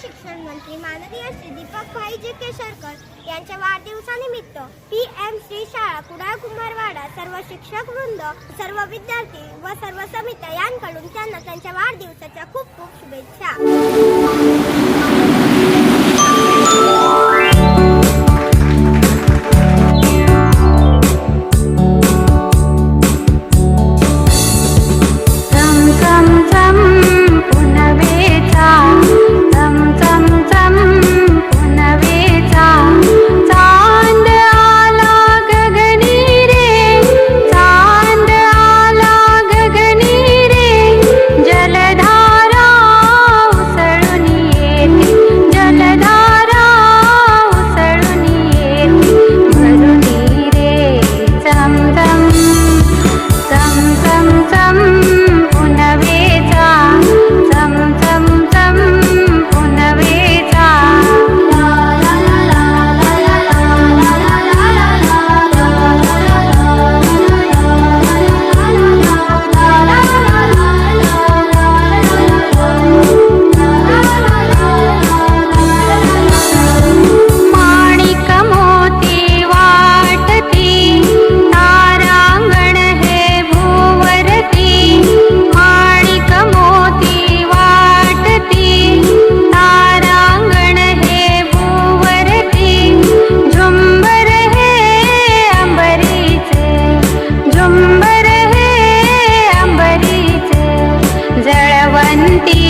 शिक्षण मंत्री माननीय श्री दीपक भाई जे केसरकर यांच्या वाढदिवसानिमित्त पी एम श्री शाळा कुडाळ कुंभारवाडा सर्व शिक्षक वृंद सर्व विद्यार्थी व सर्व समित्या यांकडून त्यांना त्यांच्या वाढदिवसाच्या खूप खूप शुभेच्छा. শান্তি